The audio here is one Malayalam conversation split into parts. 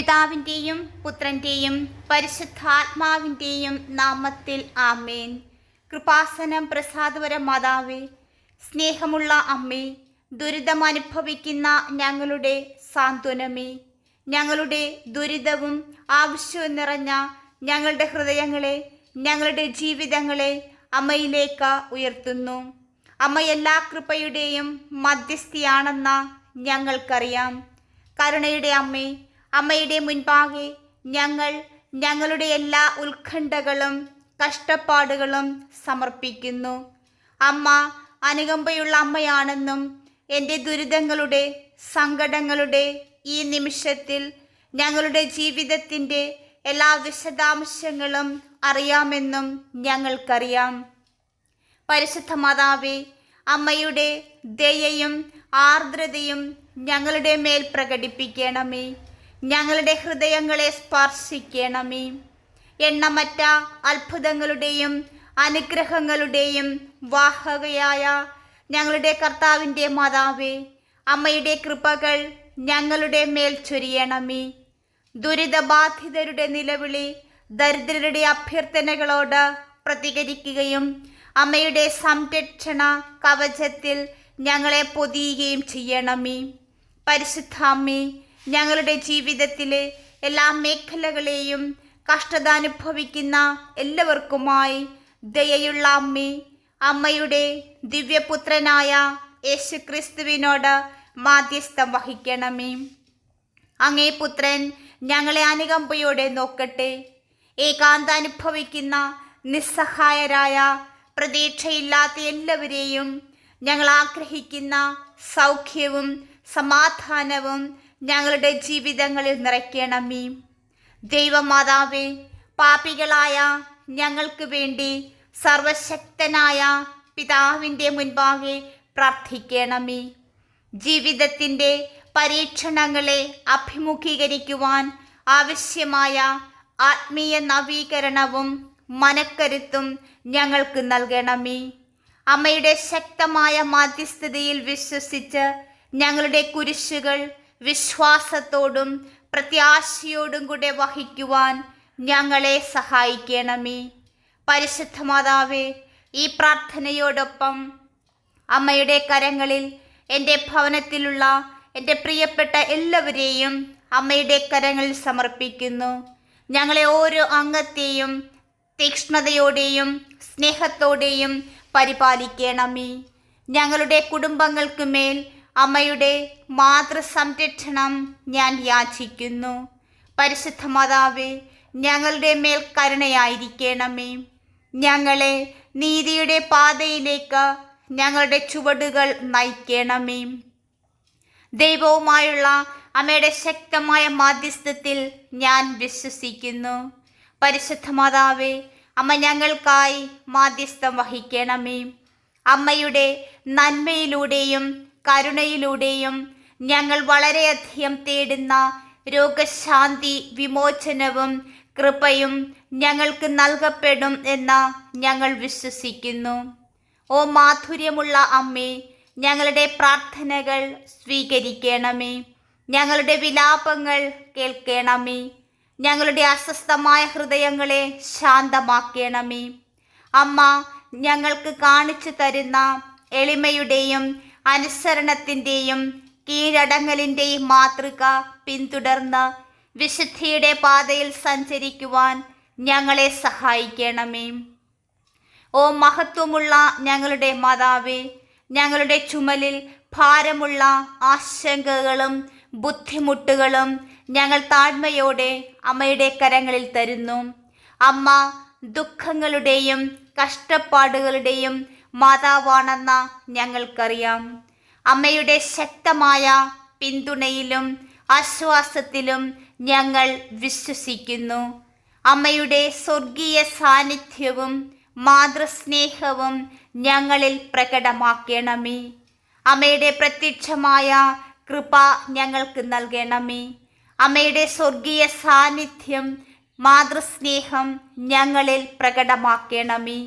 പിതാവിന്റെയും പുത്രന്റെയും പരിശുദ്ധാത്മാവിന്റെയും നാമത്തിൽ ആമേൻ. കൃപാസനം പ്രസാദപര മാതാവേ സ്നേഹമുള്ള അമ്മേ ദുരിതം അനുഭവിക്കുന്ന ഞങ്ങളുടെ സാന്ത്വനമേ. ഞങ്ങളുടെ ദുരിതവും ആവശ്യവും നിറഞ്ഞ ഞങ്ങളുടെ ഹൃദയങ്ങളെ ഞങ്ങളുടെ ജീവിതങ്ങളെ അമ്മയിലേക്ക് ഉയർത്തുന്നു. അമ്മ എല്ലാ കൃപയുടെയും മധ്യസ്ഥിയാണെന്ന ഞങ്ങൾക്കറിയാം. കരുണയുടെ അമ്മേ അമ്മയുടെ മുൻപാകെ ഞങ്ങൾ ഞങ്ങളുടെ എല്ലാ ഉത്കണ്ഠകളും കഷ്ടപ്പാടുകളും സമർപ്പിക്കുന്നു. അമ്മ അനുകമ്പയുള്ള അമ്മയാണെന്നും എന്റെ ദുരിതങ്ങളുടെ സങ്കടങ്ങളുടെ ഈ നിമിഷത്തിൽ ഞങ്ങളുടെ ജീവിതത്തിന്റെ എല്ലാ വിശദാംശങ്ങളും അറിയാമെന്നും ഞങ്ങൾക്കറിയാം. പരിശുദ്ധ മാതാവേ അമ്മയുടെ ദയയും ആർദ്രതയും ഞങ്ങളുടെ മേൽ പ്രകടിപ്പിക്കണമേ. ഞങ്ങളുടെ ഹൃദയങ്ങളെ സ്പർശിക്കണമേ. എണ്ണമറ്റ അത്ഭുതങ്ങളുടെയും അനുഗ്രഹങ്ങളുടെയും വാഹകയായ ഞങ്ങളുടെ കർത്താവിന്റെ മാതാവേ അമ്മയുടെ കൃപകൾ ഞങ്ങളുടെ മേൽ ചൊരിയണമേ. ദുരിതബാധിതരുടെ നിലവിളി ദരിദ്രരുടെ അഭ്യർത്ഥനകളോട് പ്രതികരിക്കുകയും അമ്മയുടെ സംരക്ഷണ കവചത്തിൽ ഞങ്ങളെ പൊതിയുകയും ചെയ്യണമേ. പരിശുദ്ധ അമ്മേ ഞങ്ങളുടെ ജീവിതത്തിലെ എല്ലാ മേഖലകളെയും കഷ്ടത അനുഭവിക്കുന്ന എല്ലാവർക്കുമായി ദയയുള്ള അമ്മേ അമ്മയുടെ ദിവ്യപുത്രനായ യേശു ക്രിസ്തുവിനോട് മാധ്യസ്ഥം വഹിക്കണമേ. അങ്ങേ പുത്രൻ ഞങ്ങളെ അനുകമ്പയോടെ നോക്കട്ടെ. ഏകാന്ത അനുഭവിക്കുന്ന നിസ്സഹായരായ പ്രതീക്ഷയില്ലാത്ത എല്ലാവരെയും ഞങ്ങൾ ആഗ്രഹിക്കുന്ന സൗഖ്യവും സമാധാനവും ഞങ്ങളുടെ ജീവിതങ്ങളിൽ നിറയ്ക്കണമേ. ദൈവമാതാവേ പാപികളായ ഞങ്ങൾക്ക് വേണ്ടി സർവശക്തനായ പിതാവിന്റെ മുൻപാകെ പ്രാർത്ഥിക്കണമേ. ജീവിതത്തിന്റെ പരീക്ഷണങ്ങളെ അഭിമുഖീകരിക്കുവാൻ ആവശ്യമായ ആത്മീയ നവീകരണവും മനക്കരുത്തും ഞങ്ങൾക്ക് നൽകണമേ. അമ്മയുടെ ശക്തമായ മാധ്യസ്ഥതയിൽ വിശ്വസിച്ച് ഞങ്ങളുടെ കുരിശുകൾ വിശ്വാസത്തോടും പ്രത്യാശയോടും കൂടെ വഹിക്കുവാൻ ഞങ്ങളെ സഹായിക്കണമേ. പരിശുദ്ധ മാതാവേ ഈ പ്രാർത്ഥനയോടൊപ്പം അമ്മയുടെ കരങ്ങളിൽ എന്റെ ഭവനത്തിലുള്ള എന്റെ പ്രിയപ്പെട്ട എല്ലാവരെയും അമ്മയുടെ കരങ്ങളിൽ സമർപ്പിക്കുന്നു. ഞങ്ങളെ ഓരോ അംഗത്തെയും തീക്ഷ്ണതയോടെയും സ്നേഹത്തോടെയും പരിപാലിക്കണമേ. ഞങ്ങളുടെ കുടുംബങ്ങൾക്ക് മേൽ അമ്മയുടെ മാതൃസംരക്ഷണം ഞാൻ യാചിക്കുന്നു. പരിശുദ്ധ മാതാവേ ഞങ്ങളുടെ മേൽ കരുണയായിരിക്കണമേ. ഞങ്ങളെ നീതിയുടെ പാതയിലേക്ക് ഞങ്ങളുടെ ചുവടുകൾ നയിക്കണമേ. ദൈവവുമായുള്ള അമ്മയുടെ ശക്തമായ മാധ്യസ്ഥത്തിൽ ഞാൻ വിശ്വസിക്കുന്നു. പരിശുദ്ധ മാതാവേ അമ്മ ഞങ്ങൾക്കായി മാധ്യസ്ഥം വഹിക്കണമേ. അമ്മയുടെ നന്മയിലൂടെയും കരുണയിലൂടെയും ഞങ്ങൾ വളരെയധികം തേടുന്ന രോഗശാന്തി വിമോചനവും കൃപയും ഞങ്ങൾക്ക് നൽകപ്പെടും എന്ന് ഞങ്ങൾ വിശ്വസിക്കുന്നു. ഓ മാധുര്യമുള്ള അമ്മേ ഞങ്ങളുടെ പ്രാർത്ഥനകൾ സ്വീകരിക്കണമേ. ഞങ്ങളുടെ വിലാപങ്ങൾ കേൾക്കണമേ. ഞങ്ങളുടെ അസ്വസ്ഥമായ ഹൃദയങ്ങളെ ശാന്തമാക്കണമേ. അമ്മ ഞങ്ങൾക്ക് കാണിച്ചു തരുന്ന എളിമയുടെയും അനുസരണത്തിന്റെയും കീഴടങ്ങലിന്റെയും മാതൃക പിന്തുടർന്ന് വിശുദ്ധിയുടെ പാതയിൽ സഞ്ചരിക്കുവാൻ ഞങ്ങളെ സഹായിക്കണമേ. ഓ മഹത്വമുള്ള ഞങ്ങളുടെ മാതാവേ ഞങ്ങളുടെ ചുമലിൽ ഭാരമുള്ള ആശങ്കകളും ബുദ്ധിമുട്ടുകളും ഞങ്ങൾ താഴ്മയോടെ അമ്മയുടെ കരങ്ങളിൽ തരുന്നു. അമ്മ ദുഃഖങ്ങളുടെയും കഷ്ടപ്പാടുകളുടെയും മാതാവാണെന്ന ഞങ്ങൾക്കറിയാം. അമ്മയുടെ ശക്തമായ പിന്തുണയിലും ആശ്വാസത്തിലും ഞങ്ങൾ വിശ്വസിക്കുന്നു. അമ്മയുടെ സ്വർഗീയ സാന്നിധ്യവും മാതൃസ്നേഹവും ഞങ്ങളിൽ പ്രകടമാക്കണമേ. അമ്മയുടെ പ്രത്യക്ഷമായ കൃപ ഞങ്ങൾക്ക് നൽകണമേ. അമ്മയുടെ സ്വർഗീയ സാന്നിധ്യം മാതൃസ്നേഹം ഞങ്ങളിൽ പ്രകടമാക്കണമേ.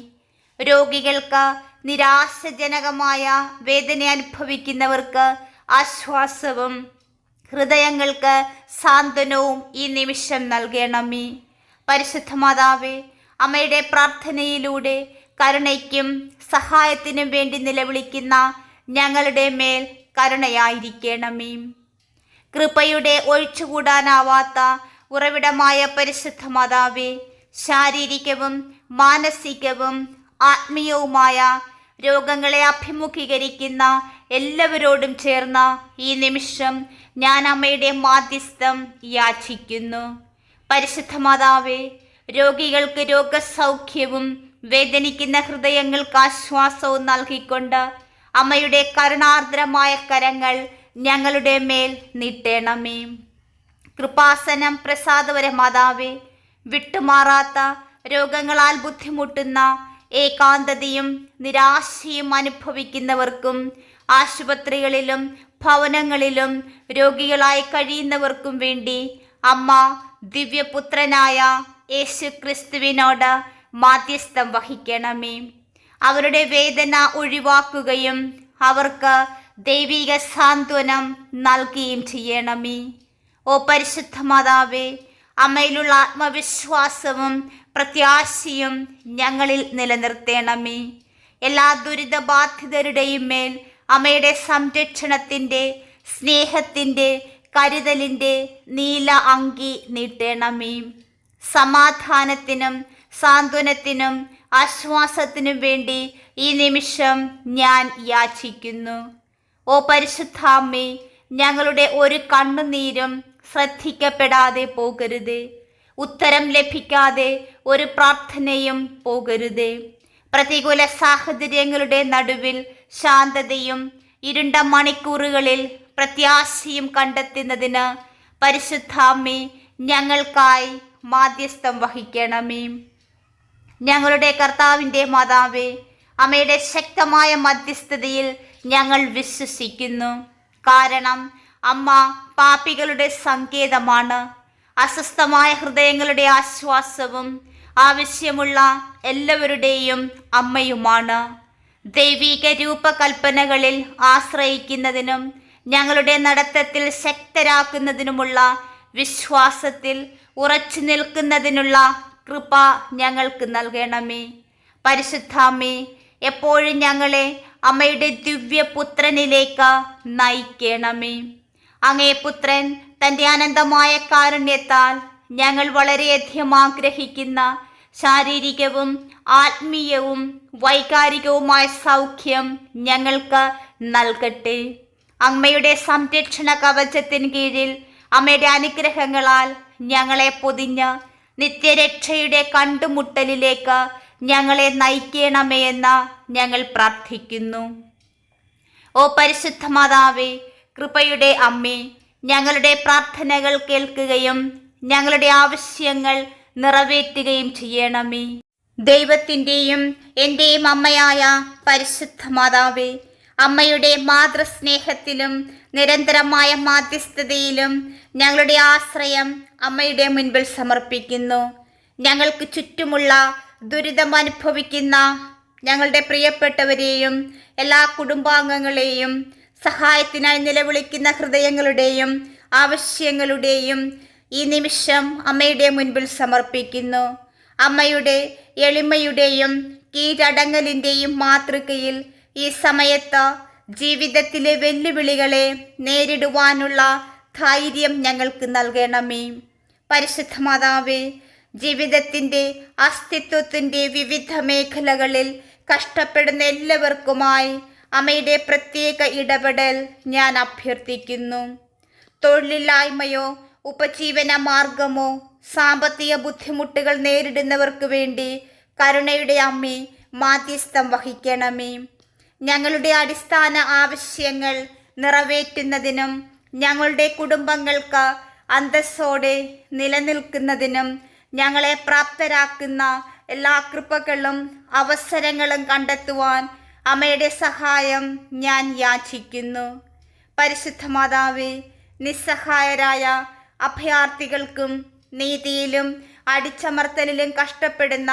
രോഗികൾക്ക് നിരാശജനകമായ വേദന അനുഭവിക്കുന്നവർക്ക് ആശ്വാസവും ഹൃദയങ്ങൾക്ക് സാന്ത്വനവും ഈ നിമിഷം നൽകണമേ. പരിശുദ്ധ മാതാവേ അമ്മയുടെ പ്രാർത്ഥനയിലൂടെ കരുണയ്ക്കും സഹായത്തിനും വേണ്ടി നിലവിളിക്കുന്ന ഞങ്ങളുടെ മേൽ കരുണയായിരിക്കണമേ. കൃപയുടെ ഒഴിച്ചുകൂടാനാവാത്ത ഉറവിടമായ പരിശുദ്ധ മാതാവേ ശാരീരികവും മാനസികവും ആത്മീയവുമായ രോഗങ്ങളെ അഭിമുഖീകരിക്കുന്ന എല്ലാവരോടും ചേർന്ന ഈ നിമിഷം ഞാൻ അമ്മയുടെ മാധ്യസ്ഥം യാചിക്കുന്നു. പരിശുദ്ധ മാതാവേ രോഗികൾക്ക് രോഗസൗഖ്യവും വേദനിക്കുന്ന ഹൃദയങ്ങൾക്ക് ആശ്വാസവും നൽകിക്കൊണ്ട് അമ്മയുടെ കരുണാർദ്രമായ കരങ്ങൾ ഞങ്ങളുടെ മേൽ നീട്ടേണമേ. കൃപാസനം പ്രസാദവരെ മാതാവേ വിട്ടുമാറാത്ത രോഗങ്ങളാൽ ബുദ്ധിമുട്ടുന്ന ഏകാന്തതയും നിരാശയും അനുഭവിക്കുന്നവർക്കും ആശുപത്രികളിലും ഭവനങ്ങളിലും രോഗികളായി കഴിയുന്നവർക്കും വേണ്ടി അമ്മ ദിവ്യപുത്രനായ യേശു ക്രിസ്തുവിനോട് മാധ്യസ്ഥം വഹിക്കണമേ. അവരുടെ വേദന ഒഴിവാക്കുകയും അവർക്ക് ദൈവിക സാന്ത്വനം നൽകുകയും ചെയ്യണമേ. ഓ പരിശുദ്ധ മാതാവേ അമ്മയിലുള്ള ആത്മവിശ്വാസവും പ്രത്യാശയും ഞങ്ങളിൽ നിലനിർത്തേണമേ. എല്ലാ ദുരിതബാധിതരുടെയും മേൽ അമ്മയുടെ സംരക്ഷണത്തിന്റെ സ്നേഹത്തിന്റെ കരുതലിന്റെ നീല അങ്കി നീട്ടേണമേ. സമാധാനത്തിനും സാന്ത്വനത്തിനും ആശ്വാസത്തിനും വേണ്ടി ഈ നിമിഷം ഞാൻ യാചിക്കുന്നു. ഓ പരിശുദ്ധാമ്മേ ഞങ്ങളുടെ ഒരു കണ്ണുനീരും ശ്രദ്ധിക്കപ്പെടാതെ പോകരുത്. ഉത്തരം ലഭിക്കാതെ ഒരു പ്രാർത്ഥനയും പോകരുതേ. പ്രതികൂല സാഹചര്യങ്ങളുടെ നടുവിൽ ശാന്തതയും ഇരുണ്ട മണിക്കൂറുകളിൽ പ്രത്യാശയും കണ്ടെത്തുന്നതിന് പരിശുദ്ധാമ്മേ ഞങ്ങൾക്കായി മാധ്യസ്ഥം വഹിക്കണമേ. ഞങ്ങളുടെ കർത്താവിന്റെ മാതാവേ അമ്മയുടെ ശക്തമായ മധ്യസ്ഥതയിൽ ഞങ്ങൾ വിശ്വസിക്കുന്നു. കാരണം അമ്മ പാപികളുടെ സങ്കേതമാണ്. അസ്വസ്ഥമായ ഹൃദയങ്ങളുടെ ആശ്വാസവും ആവശ്യമുള്ള എല്ലാവരുടെയും അമ്മയുമാണ്. ദൈവിക രൂപകൽപ്പനകളിൽ ആശ്രയിക്കുന്നതിനും ഞങ്ങളുടെ നടത്തത്തിൽ ശക്തരാക്കുന്നതിനുമുള്ള വിശ്വാസത്തിൽ ഉറച്ചു നിൽക്കുന്നതിനുള്ള കൃപ ഞങ്ങൾക്ക് നൽകണമേ. പരിശുദ്ധാമേ എപ്പോഴും ഞങ്ങളെ അമ്മയുടെ ദിവ്യപുത്രനിലേക്ക് നയിക്കണമേ. അങ്ങേ പുത്രൻ തന്റെ അനന്തമായ കാരുണ്യത്താൽ ഞങ്ങൾ വളരെയധികം ആഗ്രഹിക്കുന്ന ശാരീരികവും ആത്മീയവും വൈകാരികവുമായ സൗഖ്യം ഞങ്ങൾക്ക് നൽകട്ടെ. അമ്മയുടെ സംരക്ഷണ കവചത്തിന് കീഴിൽ അമ്മയുടെ അനുഗ്രഹങ്ങളാൽ ഞങ്ങളെ പൊതിഞ്ഞ് നിത്യരക്ഷയുടെ കണ്ടുമുട്ടലിലേക്ക് ഞങ്ങളെ നയിക്കണമേ എന്ന് ഞങ്ങൾ പ്രാർത്ഥിക്കുന്നു. ഓ പരിശുദ്ധ മാതാവേ കൃപയുടെ അമ്മേ ഞങ്ങളുടെ പ്രാർത്ഥനകൾ കേൾക്കുകയും ഞങ്ങളുടെ ആവശ്യങ്ങൾ നിറവേറ്റുകയും ചെയ്യണമേ. ദൈവത്തിന്റെയും എന്റെയും അമ്മയായ പരിശുദ്ധ മാതാവേ അമ്മയുടെ മാതൃസ്നേഹത്തിലും നിരന്തരമായ മാധ്യസ്ഥതയിലും ഞങ്ങളുടെ ആശ്രയം അമ്മയുടെ മുൻപിൽ സമർപ്പിക്കുന്നു. ഞങ്ങൾക്ക് ചുറ്റുമുള്ള ദുരിതം അനുഭവിക്കുന്ന ഞങ്ങളുടെ പ്രിയപ്പെട്ടവരെയും എല്ലാ കുടുംബാംഗങ്ങളെയും സഹായത്തിനായി നിലവിളിക്കുന്ന ഹൃദയങ്ങളുടെയും ആവശ്യങ്ങളുടെയും ഈ നിമിഷം അമ്മയുടെ മുൻപിൽ സമർപ്പിക്കുന്നു. അമ്മയുടെ എളിമയുടെയും കീഴടങ്ങലിന്റെയും മാതൃകയിൽ ഈ സമയത്ത് ജീവിതത്തിലെ വെല്ലുവിളികളെ നേരിടുവാനുള്ള ധൈര്യം ഞങ്ങൾക്ക് നൽകണമേ. പരിശുദ്ധ മാതാവേ ജീവിതത്തിന്റെ അസ്തിത്വത്തിന്റെ വിവിധ മേഖലകളിൽ കഷ്ടപ്പെടുന്ന എല്ലാവർക്കുമായി അമ്മയുടെ പ്രത്യേക ഇടപെടൽ ഞാൻ അഭ്യർത്ഥിക്കുന്നു. തൊഴിലില്ലായ്മയോ ഉപജീവന മാർഗമോ സാമ്പത്തിക ബുദ്ധിമുട്ടുകൾ നേരിടുന്നവർക്ക് വേണ്ടി കരുണയുടെ അമ്മേ മാധ്യസ്ഥം വഹിക്കണമേ. ഞങ്ങളുടെ അടിസ്ഥാന ആവശ്യങ്ങൾ നിറവേറ്റുന്നതിനും ഞങ്ങളുടെ കുടുംബങ്ങൾക്ക് അന്തസ്സോടെ നിലനിൽക്കുന്നതിനും ഞങ്ങളെ പ്രാപ്തരാക്കുന്ന എല്ലാ കൃപകളും അവസരങ്ങളും കണ്ടെത്തുവാൻ അമ്മയുടെ സഹായം ഞാൻ യാചിക്കുന്നു. പരിശുദ്ധ മാതാവേ നിസ്സഹായരായ അഭയാർത്ഥികൾക്കും നീതിയിലും അടിച്ചമർത്തലിലും കഷ്ടപ്പെടുന്ന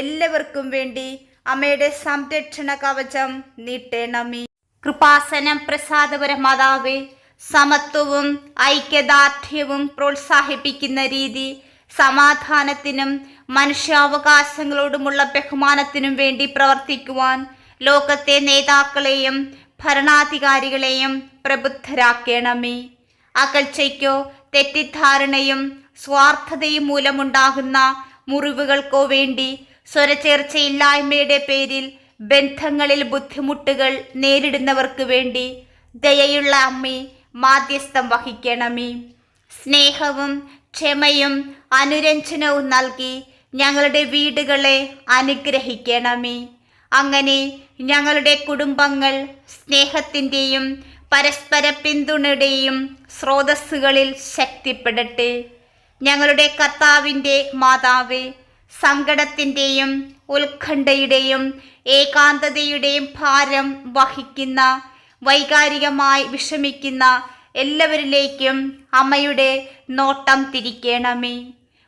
എല്ലാവർക്കും വേണ്ടി അമ്മയുടെ സംരക്ഷണ കവചം നീട്ടേണമേ. കൃപാസനം പ്രസാദപര മാതാവേ സമത്വവും ഐക്യദാർഢ്യവും പ്രോത്സാഹിപ്പിക്കുന്ന രീതി സമാധാനത്തിനും മനുഷ്യാവകാശങ്ങളോടുമുള്ള ബഹുമാനത്തിനും വേണ്ടി പ്രവർത്തിക്കുവാൻ ലോകത്തെ നേതാക്കളെയും ഭരണാധികാരികളെയും പ്രബുദ്ധരാക്കണമേ. അകൽച്ചയ്ക്കോ തെറ്റിദ്ധാരണയും സ്വാർത്ഥതയും മൂലമുണ്ടാകുന്ന മുറിവുകൾക്കോ വേണ്ടി സ്വരചേർച്ചയില്ലായ്മയുടെ പേരിൽ ബന്ധങ്ങളിൽ ബുദ്ധിമുട്ടുകൾ നേരിടുന്നവർക്ക് വേണ്ടി ദയയുള്ള അമ്മി മാധ്യസ്ഥം വഹിക്കണമേ. സ്നേഹവും ക്ഷമയും അനുരഞ്ജനവും നൽകി ഞങ്ങളുടെ വീടുകളെ അനുഗ്രഹിക്കണമേ. അങ്ങനെ ഞങ്ങളുടെ കുടുംബങ്ങൾ സ്നേഹത്തിന്റെയും പരസ്പര പിന്തുണയുടെയും സ്രോതസ്സുകളിൽ ശക്തിപ്പെടട്ടെ. ഞങ്ങളുടെ കർത്താവിന്റെ മാതാവേ സങ്കടത്തിന്റെയും ഉത്കണ്ഠയുടെയും ഏകാന്തതയുടെയും ഭാരം വഹിക്കുന്ന വൈകാരികമായി വിഷമിക്കുന്ന എല്ലാവരിലേക്കും അമ്മയുടെ നോട്ടം തിരിക്കണമേ.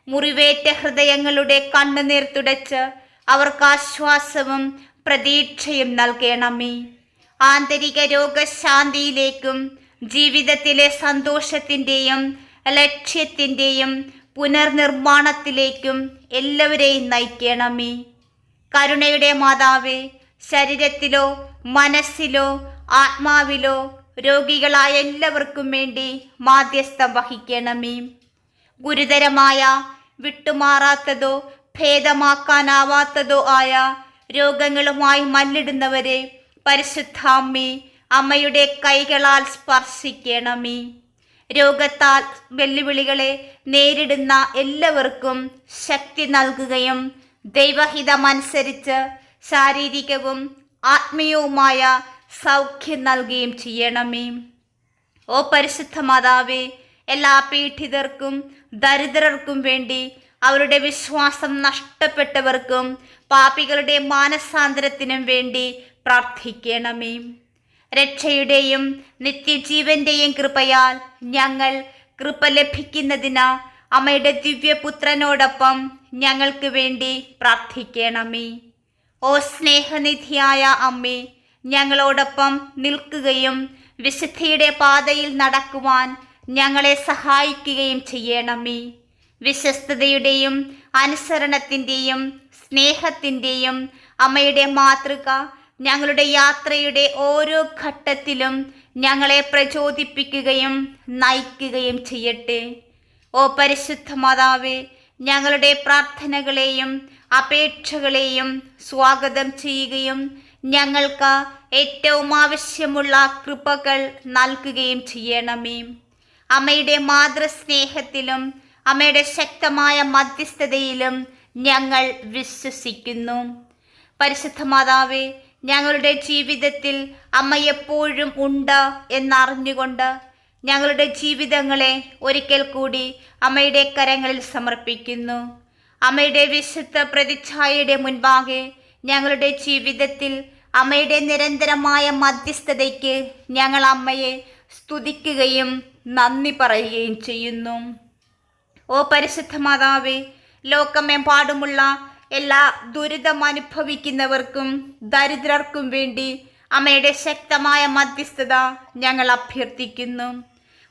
മുറിവേറ്റ ഹൃദയങ്ങളുടെ കണ്ണുനീർ തുടച്ച് അവർക്ക് ആശ്വാസവും പ്രതീക്ഷയും നൽകണമേ. ആന്തരിക രോഗശാന്തിയിലേക്കും ജീവിതത്തിലെ സന്തോഷത്തിന്റെയും ലക്ഷ്യത്തിന്റെയും പുനർനിർമ്മാണത്തിലേക്കും എല്ലാവരെയും നയിക്കണമേ. കരുണയുടെ മാതാവേ ശരീരത്തിലോ മനസ്സിലോ ആത്മാവിലോ രോഗികളായ എല്ലാവർക്കും വേണ്ടി മാധ്യസ്ഥം വഹിക്കണമേ. ഗുരുതരമായ വിട്ടുമാറാത്തതോ ഭേദമാക്കാനാവാത്തതോ ആയ രോഗങ്ങളുമായി മല്ലിടുന്നവരെ പരിശുദ്ധാമ്മേ അമ്മയുടെ കൈകളാൽ സ്പർശിക്കണമേ. രോഗത്താൽ വെല്ലുവിളികളെ നേരിടുന്ന എല്ലാവർക്കും ശക്തി നൽകുകയും ദൈവഹിതമനുസരിച്ച് ശാരീരികവും ആത്മീയവുമായ സൗഖ്യം നൽകുകയും ചെയ്യണമേ. ഓ പരിശുദ്ധ മാതാവേ എല്ലാ പീഡിതർക്കും ദരിദ്രർക്കും വേണ്ടി അവരുടെ വിശ്വാസം നഷ്ടപ്പെട്ടവർക്കും പാപികളുടെ മാനസാന്തരത്തിനും വേണ്ടി പ്രാർത്ഥിക്കണമേ. രക്ഷയുടെയും നിത്യജീവന്റെയും കൃപയാൽ ഞങ്ങൾ കൃപ ലഭിക്കുന്നതിന് അമ്മയുടെ ദിവ്യപുത്രനോടൊപ്പം ഞങ്ങൾക്ക് വേണ്ടി പ്രാർത്ഥിക്കണമേ. ഓ സ്നേഹനിധിയായ അമ്മേ ഞങ്ങളോടൊപ്പം നിൽക്കുകയും വിശുദ്ധിയുടെ പാതയിൽ നടക്കുവാൻ ഞങ്ങളെ സഹായിക്കുകയും ചെയ്യണമേ. വിശ്വസ്തതയുടെയും അനുസരണത്തിന്റെയും സ്നേഹത്തിന്റെയും അമ്മയുടെ മാതൃക ഞങ്ങളുടെ യാത്രയുടെ ഓരോ ഘട്ടത്തിലും ഞങ്ങളെ പ്രചോദിപ്പിക്കുകയും നയിക്കുകയും ചെയ്യട്ടെ. ഓ പരിശുദ്ധ മാതാവേ ഞങ്ങളുടെ പ്രാർത്ഥനകളെയും അപേക്ഷകളെയും സ്വാഗതം ചെയ്യുകയും ഞങ്ങൾക്ക് ഏറ്റവും ആവശ്യമുള്ള കൃപകൾ നൽകുകയും ചെയ്യണമേ. അമ്മയുടെ മാതൃസ്നേഹത്തിലും അമ്മയുടെ ശക്തമായ മധ്യസ്ഥതയിലും ഞങ്ങൾ വിശ്വസിക്കുന്നു. പരിശുദ്ധ മാതാവേ ഞങ്ങളുടെ ജീവിതത്തിൽ അമ്മ എപ്പോഴും ഉണ്ട് എന്നറിഞ്ഞുകൊണ്ട് ഞങ്ങളുടെ ജീവിതങ്ങളെ ഒരിക്കൽ കൂടി അമ്മയുടെ കരങ്ങളിൽ സമർപ്പിക്കുന്നു. അമ്മയുടെ വിശുദ്ധ പ്രതിച്ഛായയുടെ മുൻപാകെ ഞങ്ങളുടെ ജീവിതത്തിൽ അമ്മയുടെ നിരന്തരമായ മധ്യസ്ഥതയ്ക്ക് ഞങ്ങൾ അമ്മയെ സ്തുതിക്കുകയും നന്ദി പറയുകയും ചെയ്യുന്നു. ഓ പരിശുദ്ധ മാതാവേ ലോകമെമ്പാടുമുള്ള എല്ലാ ദുരിതം അനുഭവിക്കുന്നവർക്കും ദരിദ്രർക്കും വേണ്ടി അമ്മയുടെ ശക്തമായ മധ്യസ്ഥത ഞങ്ങൾ അഭ്യർത്ഥിക്കുന്നു.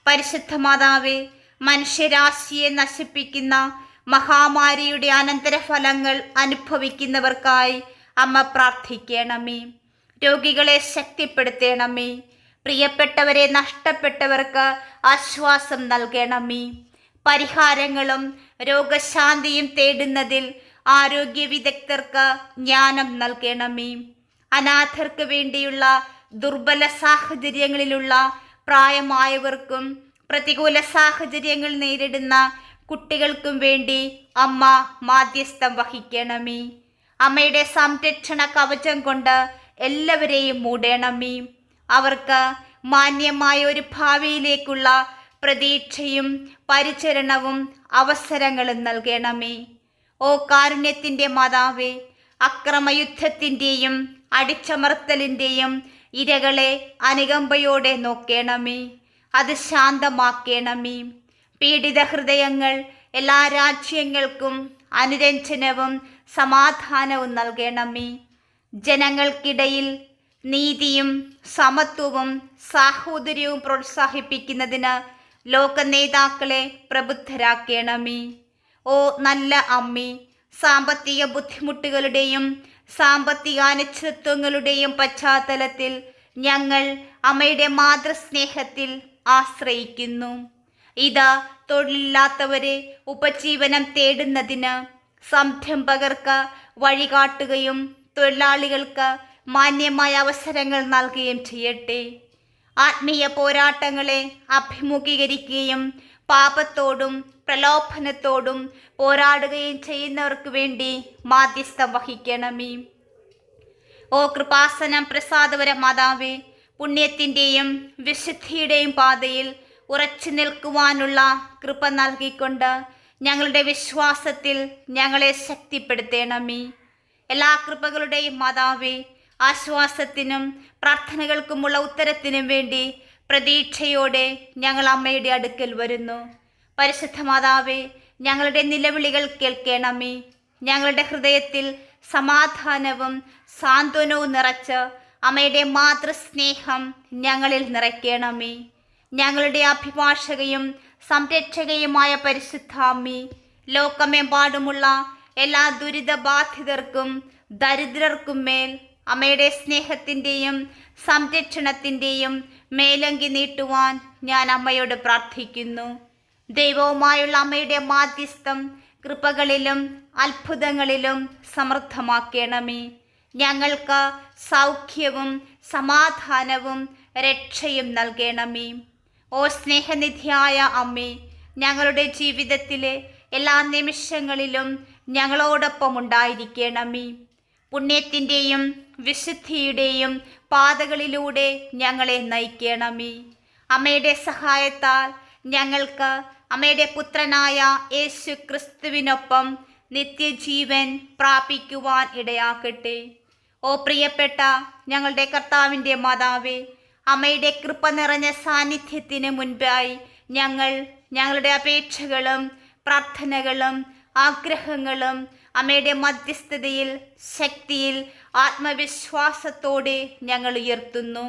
പരിശുദ്ധ മാതാവെ മനുഷ്യരാശിയെ നശിപ്പിക്കുന്ന മഹാമാരിയുടെ അനന്തരഫലങ്ങൾ അനുഭവിക്കുന്നവർക്കായി അമ്മ പ്രാർത്ഥിക്കണമേ. രോഗികളെ ശക്തിപ്പെടുത്തണമേ. പ്രിയപ്പെട്ടവരെ നഷ്ടപ്പെട്ടവർക്ക് ആശ്വാസം നൽകണമേ. പരിഹാരങ്ങളും രോഗശാന്തിയും തേടുന്നതിൽ ആരോഗ്യ വിദഗ്ധർക്ക് ജ്ഞാനം നൽകണമേ. അനാഥർക്ക് വേണ്ടിയുള്ള ദുർബല സാഹചര്യങ്ങളിലുള്ള പ്രായമായവർക്കും പ്രതികൂല സാഹചര്യങ്ങൾ നേരിടുന്ന കുട്ടികൾക്കും വേണ്ടി അമ്മ മാധ്യസ്ഥം വഹിക്കണമേ. അമ്മയുടെ സംരക്ഷണ കവചം കൊണ്ട് എല്ലാവരെയും മൂടണമേ. അവർക്ക് മാന്യമായ ഒരു ഭാവിയിലേക്കുള്ള പ്രതീക്ഷയും പരിചരണവും അവസരങ്ങളും നൽകണമേ. ഓ കാരുണ്യത്തിന്റെ മാതാവേ അക്രമയുദ്ധത്തിന്റെയും അടിച്ചമർത്തലിന്റെയും ഇരകളെ അനുകമ്പയോടെ നോക്കേണമേ. അത് ശാന്തമാക്കേണമേ. പീഡിത ഹൃദയങ്ങൾ എല്ലാ രാജ്യങ്ങൾക്കും അനുരഞ്ജനവും സമാധാനവും നൽകണമേ. ജനങ്ങൾക്കിടയിൽ നീതിയും സമത്വവും സാഹോദര്യവും പ്രോത്സാഹിപ്പിക്കുന്നതിന് ലോക നേതാക്കളെ പ്രബുദ്ധരാക്കണമേ. ഓ നല്ല അമ്മി സാമ്പത്തിക ബുദ്ധിമുട്ടുകളുടെയും സാമ്പത്തിക അനിശ്ചിതത്വങ്ങളുടെയും പശ്ചാത്തലത്തിൽ ഞങ്ങൾ അമ്മയുടെ മാതൃസ്നേഹത്തിൽ ആശ്രയിക്കുന്നു. ഇതാ തൊഴിലില്ലാത്തവരെ ഉപജീവനം തേടുന്നതിന് സംരംഭകർക്ക് വഴികാട്ടുകയും തൊഴിലാളികൾക്ക് മാന്യമായ അവസരങ്ങൾ നൽകുകയും ചെയ്യട്ടെ. ആത്മീയ പോരാട്ടങ്ങളെ അഭിമുഖീകരിക്കുകയും പാപത്തോടും പ്രലോഭനത്തോടും പോരാടുകയും ചെയ്യുന്നവർക്ക് വേണ്ടി മാധ്യസ്ഥം വഹിക്കണമേ. ഓ കൃപാസനം പ്രസാദപര മാതാവേ പുണ്യത്തിന്റെയും വിശുദ്ധിയുടെയും പാതയിൽ ഉറച്ചു നിൽക്കുവാനുള്ള കൃപ നൽകിക്കൊണ്ട് ഞങ്ങളുടെ വിശ്വാസത്തിൽ ഞങ്ങളെ ശക്തിപ്പെടുത്തണമേ. എല്ലാ കൃപകളുടെയും മാതാവേ ആശ്വാസത്തിനും പ്രാർത്ഥനകൾക്കുമുള്ള ഉത്തരത്തിനും വേണ്ടി പ്രതീക്ഷയോടെ ഞങ്ങൾ അമ്മയുടെ അടുക്കൽ വരുന്നു. പരിശുദ്ധ മാതാവേ ഞങ്ങളുടെ നിലവിളികൾ കേൾക്കണമേ. ഞങ്ങളുടെ ഹൃദയത്തിൽ സമാധാനവും സാന്ത്വനവും നിറച്ച് അമ്മയുടെ മാതൃസ്നേഹം ഞങ്ങളിൽ നിറയ്ക്കണമേ. ഞങ്ങളുടെ അഭിഭാഷകയും സംരക്ഷകയുമായ പരിശുദ്ധാമ്മി ലോകമെമ്പാടുമുള്ള എല്ലാ ദുരിതബാധിതർക്കും ദരിദ്രർക്കും മേൽ അമ്മയുടെ സ്നേഹത്തിന്റെയും സംരക്ഷണത്തിന്റെയും മേലങ്കി നീട്ടുവാൻ ഞാൻ അമ്മയോട് പ്രാർത്ഥിക്കുന്നു. ദൈവവുമായുള്ള അമ്മയുടെ മാധ്യസ്ഥം കൃപകളിലും അത്ഭുതങ്ങളിലും സമൃദ്ധമാക്കണമേ. ഞങ്ങൾക്ക് സൗഖ്യവും സമാധാനവും രക്ഷയും നൽകണമേ. ഓ സ്നേഹനിധിയായ അമ്മേ ഞങ്ങളുടെ ജീവിതത്തിലെ എല്ലാ നിമിഷങ്ങളിലും ഞങ്ങളോടൊപ്പം ഉണ്ടായിരിക്കണമേ. പുണ്യത്തിന്റെയും വിശുദ്ധിയുടെയും പാതകളിലൂടെ ഞങ്ങളെ നയിക്കണമേ. അമ്മയുടെ സഹായത്താൽ ഞങ്ങൾക്ക് അമ്മയുടെ പുത്രനായ യേശു ക്രിസ്തുവിനൊപ്പം നിത്യജീവൻ പ്രാപിക്കുവാൻ ഇടയാക്കട്ടെ. ഓ പ്രിയപ്പെട്ട ഞങ്ങളുടെ കർത്താവിന്റെ മാതാവേ അമ്മയുടെ കൃപ നിറഞ്ഞ സാന്നിധ്യത്തിന് മുൻപായി ഞങ്ങൾ ഞങ്ങളുടെ അപേക്ഷകളും പ്രാർത്ഥനകളും ആഗ്രഹങ്ങളും അമ്മയുടെ മധ്യസ്ഥതയിൽ ശക്തിയിൽ ആത്മവിശ്വാസത്തോടെ ഞങ്ങൾ ഉയർത്തുന്നു.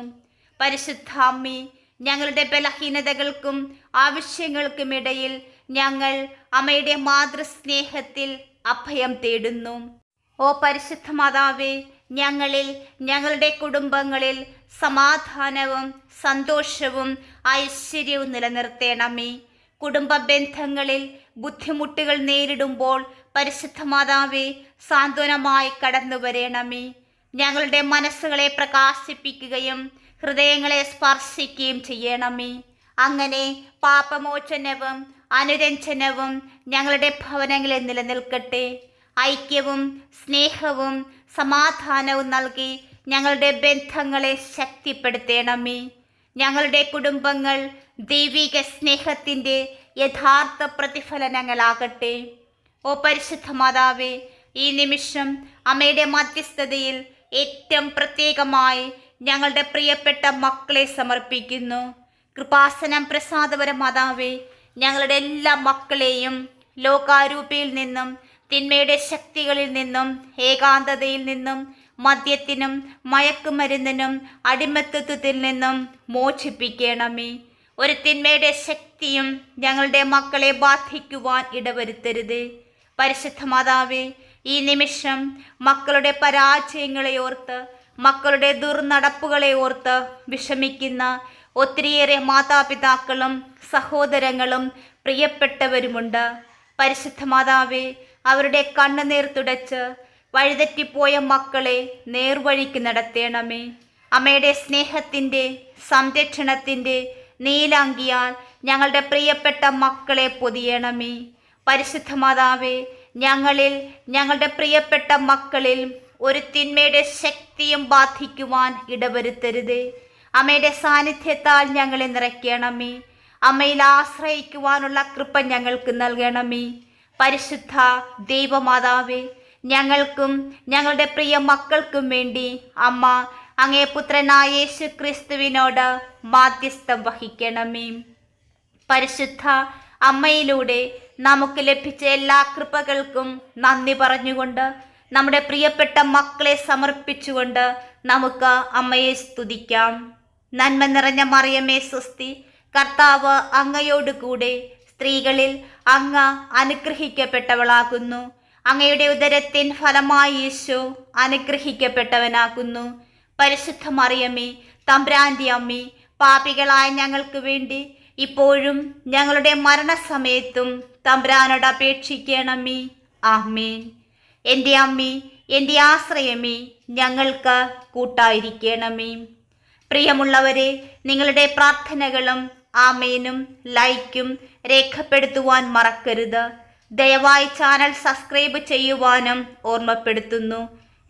പരിശുദ്ധാമ്മി ഞങ്ങളുടെ ബലഹീനതകൾക്കും ആവശ്യങ്ങൾക്കും ഇടയിൽ ഞങ്ങൾ അമ്മയുടെ മാതൃസ്നേഹത്തിൽ അഭയം തേടുന്നു. ഓ പരിശുദ്ധ മാതാവേ ഞങ്ങളിൽ ഞങ്ങളുടെ കുടുംബങ്ങളിൽ സമാധാനവും സന്തോഷവും ഐശ്വര്യവും നിലനിർത്തണമേ. കുടുംബ ബന്ധങ്ങളിൽ ബുദ്ധിമുട്ടുകൾ നേരിടുമ്പോൾ പരിശുദ്ധ മാതാവേ സാന്ത്വനമായി കടന്നു വരേണമേ. ഞങ്ങളുടെ മനസ്സുകളെ പ്രകാശിപ്പിക്കുകയും ഹൃദയങ്ങളെ സ്പർശിക്കുകയും ചെയ്യണമേ. അങ്ങനെ പാപമോചനവും അനുരഞ്ജനവും ഞങ്ങളുടെ ഭവനങ്ങളിൽ നിലനിൽക്കട്ടെ. ഐക്യവും സ്നേഹവും സമാധാനവും നൽകി ഞങ്ങളുടെ ബന്ധങ്ങളെ ശക്തിപ്പെടുത്തണമേ. ഞങ്ങളുടെ കുടുംബങ്ങൾ ദൈവിക സ്നേഹത്തിന്റെ യഥാർത്ഥ പ്രതിഫലനങ്ങളാകട്ടെ. ഓ പരിശുദ്ധ മാതാവേ ഈ നിമിഷം അമ്മയുടെ മധ്യസ്ഥതയിൽ ഏറ്റവും പ്രത്യേകമായി ഞങ്ങളുടെ പ്രിയപ്പെട്ട മക്കളെ സമർപ്പിക്കുന്നു. കൃപാസനം പ്രസാദപര മാതാവേ ഞങ്ങളുടെ എല്ലാ മക്കളെയും ലോകാരൂപിയിൽ നിന്നും തിന്മയുടെ ശക്തികളിൽ നിന്നും ഏകാന്തതയിൽ നിന്നും മദ്യത്തിനും മയക്കുമരുന്നിനും അടിമത്തത്വത്തിൽ നിന്നും മോചിപ്പിക്കണമേ. ഒരു തിന്മയുടെ ശക്തിയും ഞങ്ങളുടെ മക്കളെ ബാധിക്കുവാൻ ഇടവരുത്തരുത്. പരിശുദ്ധ മാതാവേ ഈ നിമിഷം മക്കളുടെ പരാജയങ്ങളെ ഓർത്ത് മക്കളുടെ ദുർനടപ്പുകളെ ഓർത്ത് വിഷമിക്കുന്ന ഒത്തിരിയേറെ മാതാപിതാക്കളും സഹോദരങ്ങളും പ്രിയപ്പെട്ടവരുമുണ്ട്. പരിശുദ്ധ മാതാവേ അവരുടെ കണ്ണുനീർ തുടച്ച് വഴിതെറ്റിപ്പോയ മക്കളെ നേർവഴിക്ക് നടത്തേണമേ. അമ്മയുടെ സ്നേഹത്തിന്റെ സംരക്ഷണത്തിന്റെ നീലാങ്കിയാൽ ഞങ്ങളുടെ പ്രിയപ്പെട്ട മക്കളെ പൊതിയണമേ. പരിശുദ്ധ മാതാവേ ഞങ്ങളിൽ ഞങ്ങളുടെ പ്രിയപ്പെട്ട മക്കളിൽ ഒരു തിന്മയുടെ ശക്തിയും ബാധിക്കുവാൻ ഇടവരുത്തരുതേ. അമ്മയുടെ സാന്നിധ്യത്താൽ ഞങ്ങളെ നിറയ്ക്കണമേ. അമ്മയിൽ ആശ്രയിക്കുവാനുള്ള കൃപ ഞങ്ങൾക്ക് നൽകണമേ. പരിശുദ്ധ ദൈവമാതാവേ ഞങ്ങൾക്കും ഞങ്ങളുടെ പ്രിയ മക്കൾക്കും വേണ്ടി അമ്മ അങ്ങേ പുത്രനായ യേശു ക്രിസ്തുവിനോട് മാധ്യസ്ഥം വഹിക്കണമേ. പരിശുദ്ധ അമ്മയിലൂടെ നമുക്ക് ലഭിച്ച എല്ലാ കൃപകൾക്കും നന്ദി പറഞ്ഞുകൊണ്ട് നമ്മുടെ പ്രിയപ്പെട്ട മക്കളെ സമർപ്പിച്ചുകൊണ്ട് നമുക്ക് അമ്മയെ സ്തുതിക്കാം. നന്മ നിറഞ്ഞ മറിയമേ സ്വസ്തി കർത്താവ് അങ്ങയോടുകൂടെ സ്ത്രീകളിൽ അങ്ങ് അനുഗ്രഹിക്കപ്പെട്ടവളാകുന്നു. അങ്ങയുടെ ഉദരത്തിൻ ഫലമായി യേശു അനുഗ്രഹിക്കപ്പെട്ടവനാകുന്നു. പരിശുദ്ധ മറിയമ്മേ തമ്പ്രാന്തി അമ്മേ പാപികളായ ഞങ്ങൾക്ക് വേണ്ടി ഇപ്പോഴും ഞങ്ങളുടെ മരണസമയത്തും തമ്പ്രാനോട് അപേക്ഷിക്കണമേ. ആമേൻ. എന്റെ അമ്മേ എന്റെ ആശ്രയമേ ഞങ്ങൾക്ക് കൂട്ടായിരിക്കണമേ. പ്രിയമുള്ളവരെ നിങ്ങളുടെ പ്രാർത്ഥനകളും ആമേനും ലൈക്കും രേഖപ്പെടുത്തുവാൻ മറക്കരുത്. ദയവായി ചാനൽ സബ്സ്ക്രൈബ് ചെയ്യുവാനും ഓർമ്മപ്പെടുത്തുന്നു.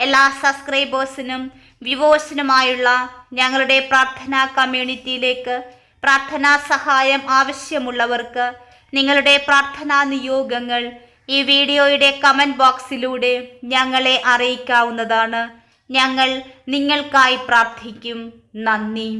എല്ലാ സബ്സ്ക്രൈബേഴ്സിനും വ്യൂവേഴ്സിനുമായുള്ള ഞങ്ങളുടെ പ്രാർത്ഥനാ കമ്മ്യൂണിറ്റിയിലേക്ക് പ്രാർത്ഥനാ സഹായം ആവശ്യമുള്ളവർക്ക് നിങ്ങളുടെ പ്രാർത്ഥനാ നിയോഗങ്ങൾ ഈ വീഡിയോയുടെ കമന്റ് ബോക്സിലൂടെ ഞങ്ങളെ അറിയിക്കാവുന്നതാണ്. ഞങ്ങൾ നിങ്ങൾക്കായി പ്രാർത്ഥിക്കും. നന്ദി.